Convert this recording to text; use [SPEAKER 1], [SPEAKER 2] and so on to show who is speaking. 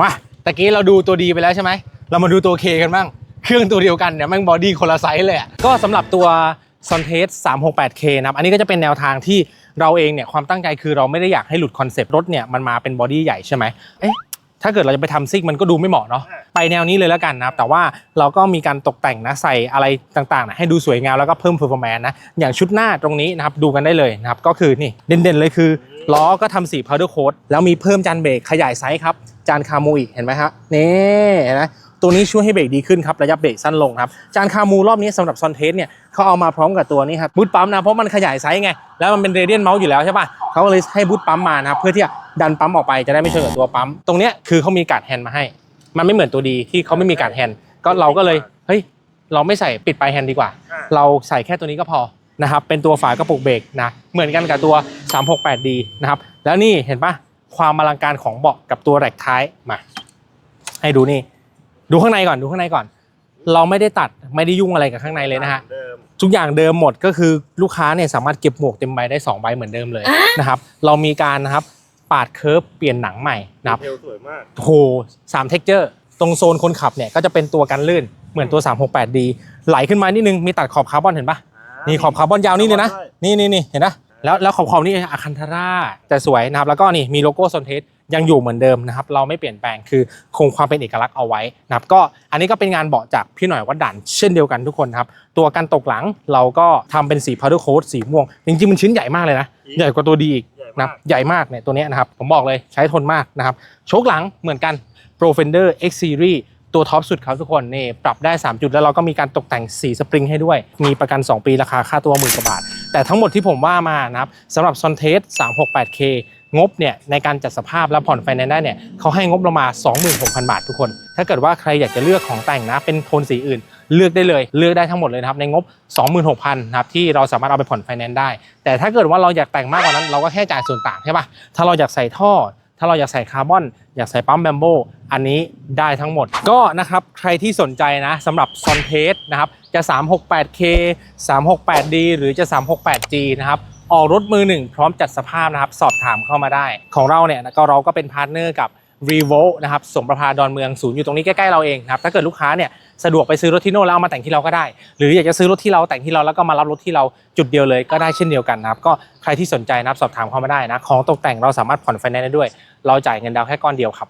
[SPEAKER 1] มาตะกี้เราดูตัวดีไปแล้วใช่ไหม เรามาดูตัวเคกันบ้าง เครื่องตัวเดียวกันเนี่ยแม่งบอดี้คนละไซส์เลยอะก็สำหรับตัว s o n t e s 368K นะครับ อันนี้ก็จะเป็นแนวทางที่เราเองเนี่ยความตั้งใจคือเราไม่ได้อยากให้หลุดคอนเซปต์รถเนี่ยมันมาเป็นบอดี้ใหญ่ใช่ไหมเอ๊ะ ถ้าเกิดเราจะไปทำซิกมันก็ดูไม่เหมาะเนาะไปแนวนี้เลยแล้วกันนะครับแต่ว่าเราก็มีการตกแต่งนะใส่อะไรต่างๆนะให้ดูสวยงามแล้วก็เพิ่ม performance นะอย่างชุดหน้าตรงนี้นะครับดูกันได้เลยนะครับก็คือนี่เด่นๆเลยคือล้อก็ทำสี powder coat แล้วมีเพิ่มจานเบรกขยายไซส์ครับจานคามูอีกเห็นไหมฮะนี่เห็นไหมตัวนี้ช่วยให้เบรกดีขึ้นครับระยะเบรกสั้นลงครับจานคามูรอบนี้สำหรับซอนเทสเนี่ยเขาเอามาพร้อมกับตัวนี้ครับบูทปั๊มนะเพราะมันขยายไซส์ไงแล้วมันเป็นเรเดียนเมาส์อยู่แล้วใช่ป่ะเขาก็เลยให้บูทปั๊มมานะครับเพื่อที่จะ ดันปั๊มออกไปจะได้ไม่ชนกับตัวปั๊ม ตรงเนี้ยคือเขามีการ์ดแฮนด์มาให้ มันไม่เหมือนตัวดีที่เขาไม่มีการ์ดแฮนด์ก็เราก็เลยเฮ้ยเราไม่ใส่ปิดปลายแฮนด์ดีกว่า เราใส่แค่ตัวนี้ก็พอนะครับเป็นตัวฝากระปุกเบรกนะเหมือนกันกับตัว 368D นะครับแล้วนี่เห็นปะความอลังการของเบาะกับตัวแร็กท้ายมา ให้ดูนี่ ดูข้างในก่อนดูข้างในก่อน เราไม่ได้ตัดไม่ได้ยุ่งอะไรกับข้างในเลยนะฮะ
[SPEAKER 2] เดิม
[SPEAKER 1] ทุกอย่างเดิมหมดก็คือลูกค้าเนี่ยสามารถเก็บหมวกเต็มใบได้2ใบเหมือนเดิมเลยนะครับ เรามีการนะครับ ปาดเคิร์ฟเปลี่ยนหนังใหม่นะครับ
[SPEAKER 2] เทลสวยมาก
[SPEAKER 1] โอ้โหสามเท็กเจอร์ตรงโซนคนขับเนี่ยก็จะเป็นตัวกันลื่นเหมือนตัว 368D ไหลขึ้นมานิดนึงมีตัดขอบคาร์บอนเห็นปะนี่ขอบคาร์บอนยาวนี่เลยนะนี่นี่นี่เห็นปะแล้วแล้วขอบขอบนี่อาคันทาร่าแต่สวยนะครับแล้วก็นี่มีโลโก้โซนเทสยังอยู่เหมือนเดิมนะครับ เราไม่เปลี่ยนแปลงคือคงความเป็นเอกลักษณ์เอาไว้นะครับก็อันนี้ก็เป็นงานเบาะจากพี่หน่อยวัดด่านเช่นเดียวกันทุกคนครับ ตัวกันตกหลังเราก็ทำเป็นสี powder coat สีม่วง จริงๆ มันชิ้นใหญ่มากเลยนะ ใหญ่กว่าตัวดีอีก
[SPEAKER 2] ใหญ่
[SPEAKER 1] นะใหญ่มากเนี่ยตัวนี้นะครับ ผมบอกเลยใช้ทนมากนะครับ โชคหลังเหมือนกัน Pro Fender X Series ตัวท็อปสุดครับทุกคนนี่ปรับได้ 3 จุดแล้วเราก็มีการตกแต่งสีสปริงให้ด้วย มีประกัน 2 ปีราคาค่าตัวหมื่นกว่าบาท แต่ทั้งหมดที่ผมว่ามานะครับสำหรับ s o n t e s 368K งบเนี่ยในการจัดสภาพและผ่อนไฟแนนซ์ได้เนี่ยเขาให้งบเรามา 26,000 บาททุกคน ถ้าเกิดว่าใครอยากจะเลือกของแต่งนะเป็นโทนสีอื่น เลือกได้เลยเลือกได้ทั้งหมดเลยนะครับในงบ 26,000นะครับที่เราสามารถเอาไปผ่อนไฟแนนซ์ได้ แต่ถ้าเกิดว่าเราอยากแต่งมากกว่านั้น เราก็แค่จ่ายส่วนต่างใช่ปะถ้าเราอยากใส่ท่อ ถ้าเราอยากใส่คาร์บอนอยากใส่ปั๊มแบมโบอันนี้ได้ทั้งหมดก็นะครับใครที่สนใจนะสำหรับซอนเทสนะครับจะ 368K 368D หรือจะ 368G นะครับ ออกรถมือหนึ่งพร้อมจัดสภาพนะครับ สอบถามเข้ามาได้ ของเราเนี่ยก็เราก็เป็นพาร์ทเนอร์กับ r e v o นะครับสมประภาดอนเมืองศูนย์อยู่ตรงนี้ใกล้ๆเราเองนะครับถ้าเกิดลูกค้าเนี่ยสะดวกไปซื้อรถที่โน่นแล้วเอามาแต่งที่เราก็ได้ หรืออยากจะซื้อรถที่เราแต่งที่เราแล้วก็มารับรถที่เราจุดเดียวเลยก็ได้เช่นเดียวกันนะครับก็ใครที่สนใจนะครับสอบถามเข้ามาได้นะของตกแต่งเราสามารถผ่อนไฟแนนซ์ได้ด้วย เราจ่ายเงินดาวน์แค่ก้อนเดียวครับ